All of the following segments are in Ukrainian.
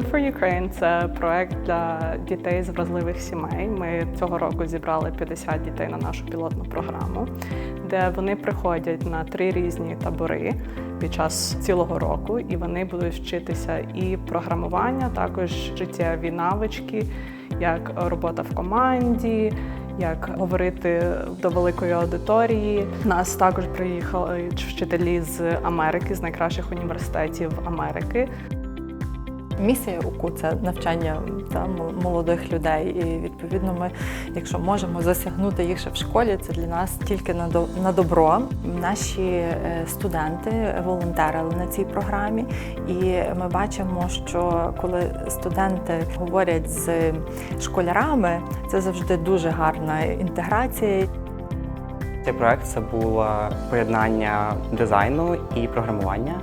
Code for Ukraine це проект для дітей з вразливих сімей. Ми цього року зібрали 50 дітей на нашу пілотну програму, де вони приходять на три різні табори під час цілого року, і вони будуть вчитися і програмування, також життєві навички, як робота в команді. Як говорити до великої аудиторії. Нас також приїхали вчителі з Америки, з найкращих університетів Америки. Місія УКУ це навчання та, молодих людей. І відповідно, ми, якщо можемо засягнути їх ще в школі, це для нас тільки на добро. Наші е, студенти волонтерили на цій програмі, і ми бачимо, що коли студенти говорять з школярами, це завжди дуже гарна інтеграція. Цей проект це було поєднання дизайну і програмування.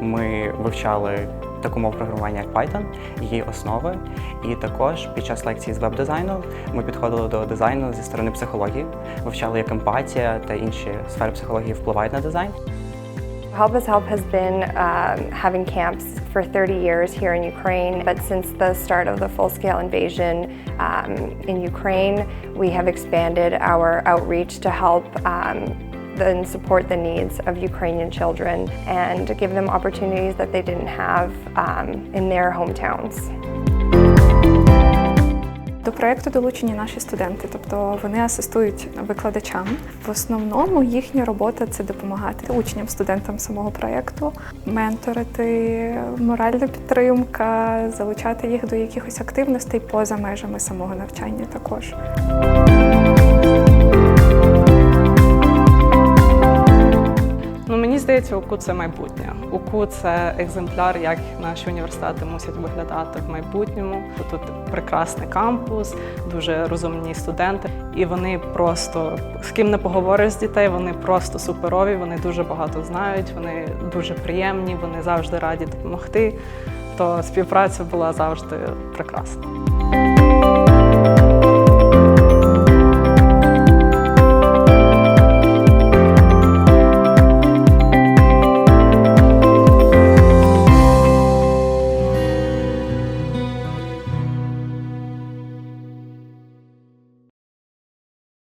Ми вивчали таку мову програмування, як Python, її основи. І також під час лекції з веб-дизайну ми підходили до дизайну зі сторони психології, вивчали, як емпатія та інші сфери психології впливають на дизайн. Help Us Help has been um, having camps for 30 years here in Ukraine, but since the start of the full scale invasion um, in Ukraine, we have expanded our outreach to help. Um, and support the needs of Ukrainian children and give them opportunities that they didn't have um, in their hometowns. До проекту долучені наші студенти, тобто вони асистують викладачам. В основному їхня робота це допомагати учням, студентам самого проекту, менторити, моральна підтримка, залучати їх до якихось активностей поза межами самого навчання також. Здається, УКУ це майбутнє. УКУ це екземпляр, як наші університети мусять виглядати в майбутньому. Тут прекрасний кампус, дуже розумні студенти, і вони просто з ким не поговориш з дітей, вони просто суперові. Вони дуже багато знають, вони дуже приємні, вони завжди раді допомогти. То співпраця була завжди прекрасна.